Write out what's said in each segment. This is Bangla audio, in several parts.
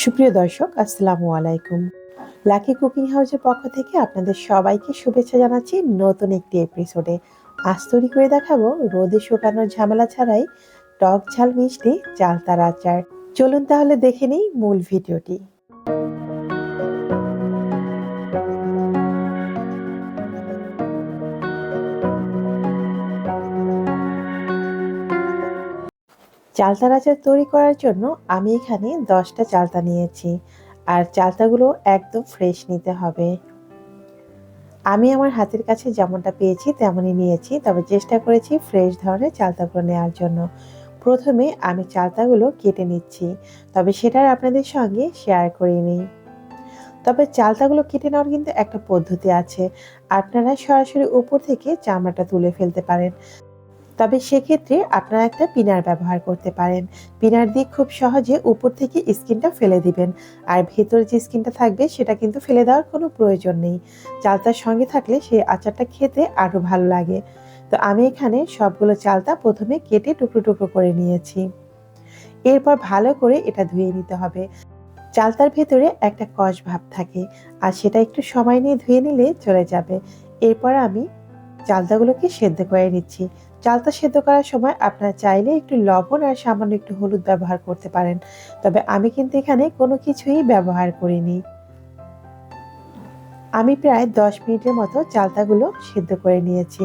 সুপ্রিয় দর্শক, আসসালামু আলাইকুম। লাকি কুকিং হাউসের পক্ষ থেকে আপনাদের সবাইকে শুভেচ্ছা জানাচ্ছি নতুন একটি এপিসোডে আজ তৈরি করে দেখাবো রোদে শুকানোর ঝামেলা ছাড়াই টক ঝাল মিষ্টি, চালতার আচার। চলুন তাহলে দেখে নিই মূল ভিডিওটি। চালতার আচার তৈরি করার জন্য আমি এখানে দশটা চালতা নিয়েছি, আর চালতাগুলো একদম ফ্রেশ নিতে হবে। আমি আমার হাতের কাছে যেমনটা পেয়েছি তেমনই নিয়েছি, তবে চেষ্টা করেছি ফ্রেশ ধরনের চালতাগুলো নেওয়ার জন্য। প্রথমে আমি চালতাগুলো কেটে নিচ্ছি, তবে সেটার আপনাদের সঙ্গে শেয়ার করে নিই তবে চালতাগুলো কেটে নেওয়ার কিন্তু একটা পদ্ধতি আছে, আপনারা সরাসরি উপর থেকে চামড়াটা তুলে ফেলতে পারেন। তবে সেক্ষেত্রে আপনারা একটা পিনার ব্যবহার করতে পারেন। পিনার দিয়ে খুব সহজে উপর থেকে স্কিনটা ফেলে দিবেন। আর ভেতরে যে স্কিনটা থাকবে সেটা কিন্তু ফেলে দেওয়ার কোনো প্রয়োজন নেই। চালতার সঙ্গে থাকলে সেই আচারটা খেতে আরও ভালো লাগে। তো আমি এখানে সবগুলো চালতা প্রথমে কেটে টুকরো টুকরো করে নিয়েছি। এরপর ভালো করে এটা ধুয়ে নিতে হবে। চালতার ভেতরে একটা কষ ভাব থাকে আর সেটা একটু সময় নিয়ে ধুয়ে নিলে চলে যাবে। এরপর আমি চালতাগুলোকে সেদ্ধ করে নিচ্ছি। চালতা সেদ্ধ করার সময় আপনারা চাইলে একটু লবণ আর সামান্য একটু হলুদ ব্যবহার করতে পারেন। তবে আমি কিন্তু এখানে কোনো কিছুই ব্যবহার করিনি। আমি প্রায় দশ মিনিটের মতো চালতাগুলো সেদ্ধ করে নিয়েছি।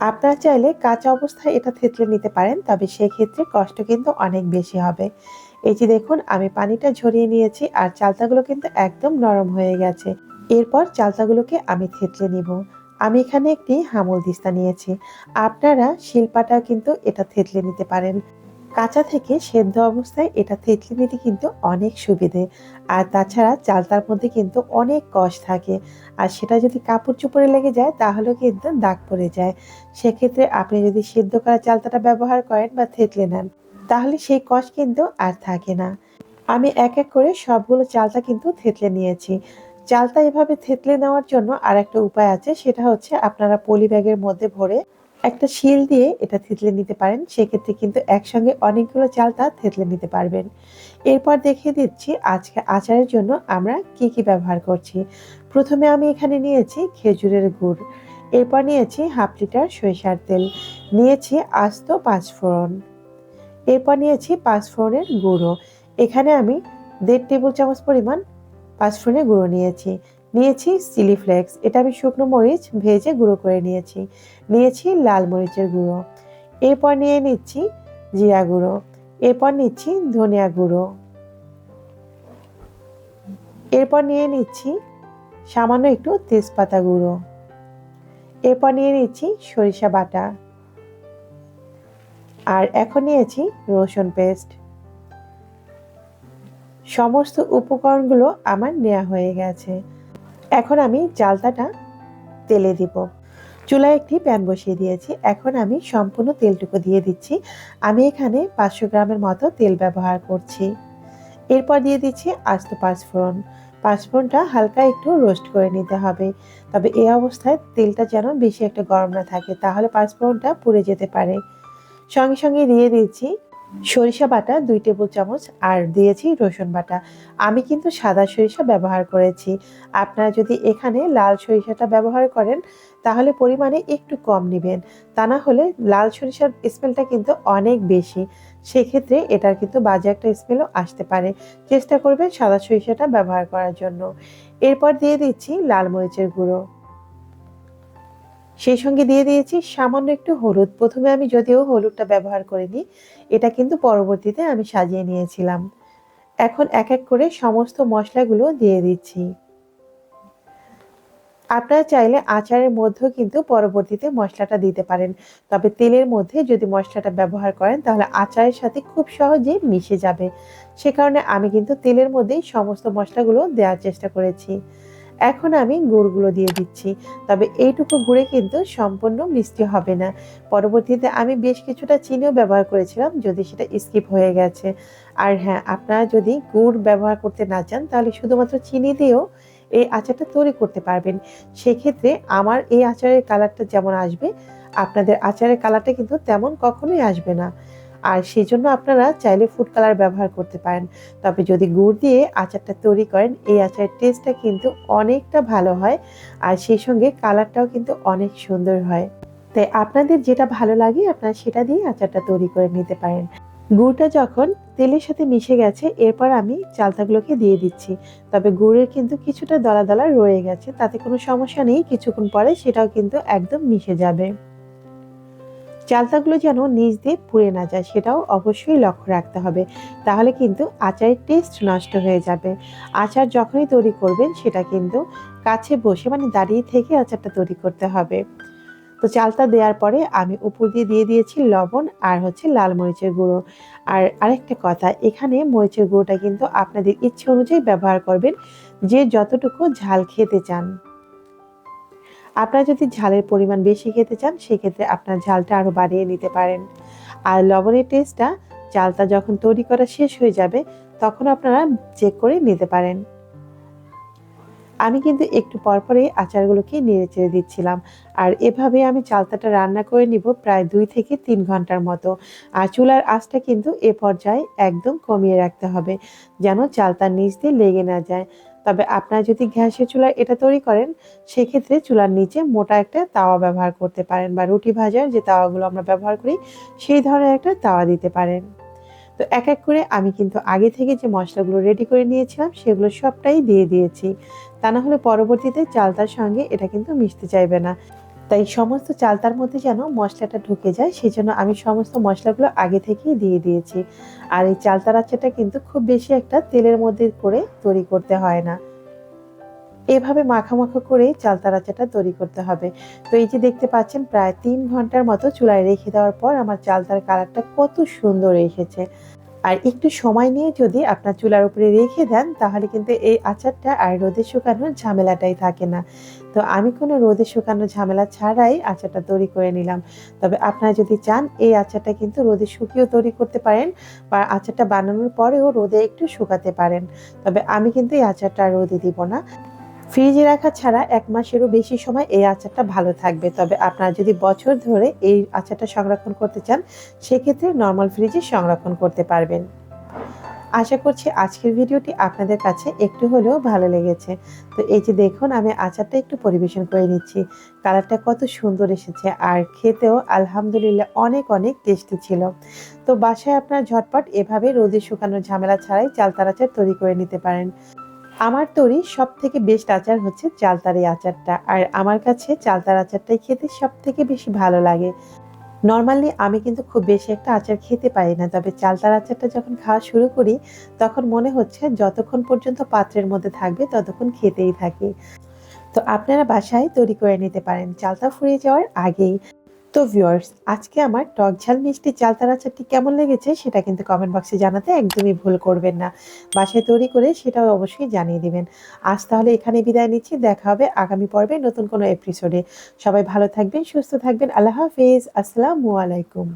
আপনারা চাইলে কাঁচা অবস্থায় এটা থেতলে নিতে পারেন, তবে সেক্ষেত্রে কষ্ট কিন্তু অনেক বেশি হবে। এই যে দেখুন, আমি পানিটা ঝরিয়ে নিয়েছি আর চালতাগুলো কিন্তু একদম নরম হয়ে গেছে। এরপর চালতাগুলোকে আমি থেতলে নিব। আমি এখানে একটি হামল দিস্তা নিয়েছি। আপনারা শিল্পাটা কিন্তু এটা থেতলে নিতে পারেন। কাঁচা থেকে সেদ্ধ অবস্থায় এটা থেতলে নিতে কিন্তু অনেক সুবিধে। আর তাছাড়া চালতার মধ্যে কিন্তু অনেক কষ থাকে। আর সেটা যদি কাপড় চুপড়ে লেগে যায়, তাহলেও কিন্তু দাগ পড়ে যায়। সেক্ষেত্রে আপনি যদি সেদ্ধ করা চালতাটা ব্যবহার করেন বা থেতলে নেন, তাহলে সেই কষ কিন্তু আর থাকে না। আমি এক এক করে সবগুলো চালতা কিন্তু থেতলে নিয়েছি। চালটা এভাবে থেতলে নেওয়ার জন্য আর একটা উপায় আছে, সেটা হচ্ছে আপনারা পলি ব্যাগের মধ্যে ভরে একটা শিল দিয়ে এটা থেতলে নিতে পারেন। সেক্ষেত্রে কিন্তু একসঙ্গে অনেকগুলো চালতা থেতলে নিতে পারবেন। এরপর দেখিয়ে দিচ্ছি আজকে আচারের জন্য আমরা কি কি ব্যবহার করছি। প্রথমে আমি এখানে নিয়েছি খেজুরের গুড়। এরপর নিয়েছি হাফ লিটার সরিষার তেল। নিয়েছি আস্ত পাঁচফোড়ন। এরপর নিয়েছি পাঁচফোড়নের গুঁড়ো। এখানে আমি দেড় টেবিল চামচ পরিমাণ পাঁচফোড়নের গুঁড়ো নিয়েছি। নিয়েছি চিলি ফ্লেক্স। এটা আমি শুকনো মরিচ ভেজে গুঁড়ো করে নিয়েছি। নিয়েছি লাল মরিচের গুঁড়ো। এরপর নিয়ে নিচ্ছি জিরা গুঁড়ো। এরপর নিচ্ছি ধনিয়া গুঁড়ো। এরপর নিয়ে নিচ্ছি সামান্য একটু তেজপাতা গুঁড়ো। এরপর নিয়ে নিচ্ছি সরিষা বাটা। আর এখন নিয়েছি রসুন পেস্ট। সমস্ত উপকরণগুলো আমার নেওয়া হয়ে গেছে। এখন আমি চালতাটা তেলে দিব। চুলায় একটি প্যান বসিয়ে দিয়েছি। এখন আমি সম্পূর্ণ তেলটুকু দিয়ে দিচ্ছি। আমি এখানে পাঁচশো গ্রামের মতো তেল ব্যবহার করছি। এরপর দিয়ে দিচ্ছি আস্ত পাঁচফোড়ন। পাঁচফোড়নটা হালকা একটু রোস্ট করে নিতে হবে। তবে এই অবস্থায় তেলটা যেন বেশি একটা গরম না থাকে, তাহলে পাঁচফোড়নটা পুড়ে যেতে পারে। সঙ্গে সঙ্গে দিয়ে দিচ্ছি সরিষা বাটা দুই টেবিল চামচ আর দিয়েছি রসুন বাটা। আমি কিন্তু সাদা সরিষা ব্যবহার করেছি। আপনারা যদি এখানে লাল সরিষাটা ব্যবহার করেন, তাহলে পরিমাণে একটু কম নেবেন। তা না হলে লাল সরিষার স্মেলটা কিন্তু অনেক বেশি। সেক্ষেত্রে এটার কিন্তু বাজে একটা স্মেলও আসতে পারে। চেষ্টা করবেন সাদা সরিষাটা ব্যবহার করার জন্য। এরপর দিয়ে দিচ্ছি লাল মরিচের গুঁড়ো। সেই সঙ্গে দিয়ে দিয়েছি সামান্য একটু হলুদ। প্রথমে আমি যদিও হলুদটা ব্যবহার করিনি, এটা কিন্তু পরবর্তীতে আমি সাজিয়ে নিয়েছিলাম। এখন এক এক করে সমস্ত মশলাগুলো দিয়ে দিচ্ছি। আপনারা চাইলে আচারের মধ্যেও কিন্তু পরবর্তীতে মশলাটা দিতে পারেন, তবে তেলের মধ্যে যদি মশলাটা ব্যবহার করেন তাহলে আচারের সাথে খুব সহজেই মিশে যাবে। সে কারণে আমি কিন্তু তেলের মধ্যেই সমস্ত মশলাগুলো দেওয়ার চেষ্টা করেছি। এখন আমি গুড়গুলো দিয়ে দিচ্ছি। তবে এইটুকু গুড়ে কিন্তু সম্পূর্ণ মিষ্টি হবে না। পরবর্তীতে আমি বেশ কিছুটা চিনিও ব্যবহার করেছিলাম, যদি সেটা স্কিপ হয়ে গেছে। আর হ্যাঁ আপনারা যদি গুড় ব্যবহার করতে না চান, তাহলে শুধুমাত্র চিনি দিয়েও এই আচারটা তৈরি করতে পারবেন। সেক্ষেত্রে আমার এই আচারের কালারটা যেমন আসবে, আপনাদের আচারের কালারটা কিন্তু তেমন কখনোই আসবে না। আর সেই জন্য আপনারা চাইলে ফুড কালার ব্যবহার করতে পারেন। তবে যদি গুড় দিয়ে আচারটা তৈরি করেন, এই আচারের টেস্টটা কিন্তু অনেকটা ভালো হয় আর সেই সঙ্গে কালারটাও কিন্তু অনেক সুন্দর হয়। তাই আপনাদের যেটা ভালো লাগে, আপনারা সেটা দিয়ে আচারটা তৈরি করে নিতে পারেন। গুড়টা যখন তেলের সাথে মিশে গেছে, এরপর আমি চালতাগুলোকে দিয়ে দিচ্ছি। তবে গুড়ের কিন্তু কিছুটা দলা দলা রয়ে গেছে, তাতে কোনো সমস্যা নেই, কিছুক্ষণ পরে সেটাও কিন্তু একদম মিশে যাবে। চালতাগুলো যেন নিজ দিয়ে পুড়ে না যায়, সেটাও অবশ্যই লক্ষ্য রাখতে হবে। তাহলে কিন্তু আচারের টেস্ট নষ্ট হয়ে যাবে। আচার যখনই তৈরি করবেন, সেটা কিন্তু কাছে বসে মানে দাঁড়িয়ে থেকে আচারটা তৈরি করতে হবে। তো চালটা দেওয়ার পরে আমি উপর দিয়ে দিয়ে দিয়েছি লবণ আর হচ্ছে লাল মরিচের গুঁড়ো। আর আরেকটা কথা, এখানে মরিচের গুঁড়োটা কিন্তু আপনাদের ইচ্ছে অনুযায়ী ব্যবহার করবেন, যে যতটুকু ঝাল খেতে চান। আপনারা যদি ঝালের পরিমাণ বেশি খেতে চান, সেক্ষেত্রে আপনার ঝালটা আরও বাড়িয়ে নিতে পারেন। আর লবণের টেস্টটা চালটা যখন তৈরি করা শেষ হয়ে যাবে, তখন আপনারা চেক করে নিতে পারেন। আমি কিন্তু একটু পরপরে আচারগুলোকে নেড়ে চেড়ে দিচ্ছিলাম। আর এভাবে আমি চালতাটা রান্না করে নিব প্রায় দুই থেকে তিন ঘণ্টার মতো। আর চুলার আঁচটা কিন্তু এ পর্যায়ে একদম কমিয়ে রাখতে হবে, যেন চালতার নিচ দিয়ে লেগে না যায়। তবে আপনারা যদি গ্যাসের চুলায় এটা তৈরি করেন, সেক্ষেত্রে চুলার নিচে মোটা একটা তাওয়া ব্যবহার করতে পারেন বা রুটি ভাজার যে তাওয়াগুলো আমরা ব্যবহার করি, সেই ধরনের একটা তাওয়া দিতে পারেন। তো এক এক করে আমি কিন্তু আগে থেকে যে মশলাগুলো রেডি করে নিয়েছিলাম, সেগুলো সবটাই দিয়ে দিয়েছি। তা না হলে পরবর্তীতে চালতার সঙ্গে এটা কিন্তু মিশতে চাইবে না। তাই সমস্ত চালতার মধ্যে যেন মশলাটা ঢুকে যায় সেই জন্য আমি সমস্ত মশলাগুলো আগে থেকেই দিয়ে দিয়েছি। আর এই চালতার আচারটা কিন্তু খুব বেশি একটা তেলের মধ্যে করে তৈরি করতে হয় না। এভাবে মাখামাখা করে চালতার আচারটা তৈরি করতে হবে। তো এই যে দেখতে পাচ্ছেন, প্রায় তিন ঘণ্টার মতো চুলায় রেখে দেওয়ার পর আমার চালতার কালারটা কত সুন্দর এসেছে। আর একটু সময় নিয়ে যদি আপনার চুলার উপরে রেখে দেন, তাহলে কিন্তু এই আচারটা আর রোদে শুকানোর ঝামেলাটাই থাকে না। তো আমি কোনো রোদে শুকানোর ঝামেলা ছাড়াই আচারটা তৈরি করে নিলাম। তবে আপনারা যদি চান, এই আচারটা কিন্তু রোদে শুকিয়েও তৈরি করতে পারেন বা আচারটা বানানোর পরেও রোদে একটু শুকাতে পারেন। তবে আমি কিন্তু এই আচারটা রোদে দিব না। ফ্রিজে রাখা ছাড়া এক মাসেরও বেশি সময় এই আচারটা ভালো থাকবে। তবে আপনারা যদি বছর ধরে এই আচারটা সংরক্ষণ করতে চান, সেক্ষেত্রে নর্মাল ফ্রিজে সংরক্ষণ করতে পারবেন। আশা করছি আজকের ভিডিওটি আপনাদের কাছে একটু হলেও ভালো লেগেছে। তো এই যে দেখুন, আমি আচারটা একটু পরিবেশন করে নিচ্ছি। কালারটা কত সুন্দর এসেছে আর খেতেও আলহামদুলিল্লাহ অনেক অনেক টেস্টি ছিল। তো বাসায় আপনার ঝটপট এভাবে রোদে শুকানোর ঝামেলা ছাড়াই চালতার আচার তৈরি করে নিতে পারেন। আমার তৈরি সব থেকে বেস্ট আচার হচ্ছে চালতার এই আচারটা। আর আমার কাছে চালতার আচারটাই খেতে সব থেকে বেশি ভালো লাগে। নর্মালি আমি কিন্তু খুব বেশি একটা আচার খেতে পারি না, তবে চালতার আচারটা যখন খাওয়া শুরু করি, তখন মনে হচ্ছে যতক্ষণ পর্যন্ত পাত্রের মধ্যে থাকবে ততক্ষণ খেতেই থাকি। তো আপনারা বাসায় তৈরি করে নিতে পারেন। চালতা ফুরিয়ে যাওয়ার আগেই তো ভিউয়ার্স আজকে আমার টক ঝাল মিষ্টি চালতার আচারটি কেমন লেগেছে সেটা কিন্তু কমেন্ট বক্সে জানাতে একদমই ভুল করবেন না। বাসায় তৈরি করে সেটাও অবশ্যই জানিয়ে দিবেন। আজ তাহলে এখানে বিদায় নিচ্ছি, দেখা হবে আগামী পর্বে নতুন কোনো এপিসোডে সবাই ভালো থাকবেন, সুস্থ থাকবেন, আল্লাহ হাফিজ, আসসালামু আলাইকুম।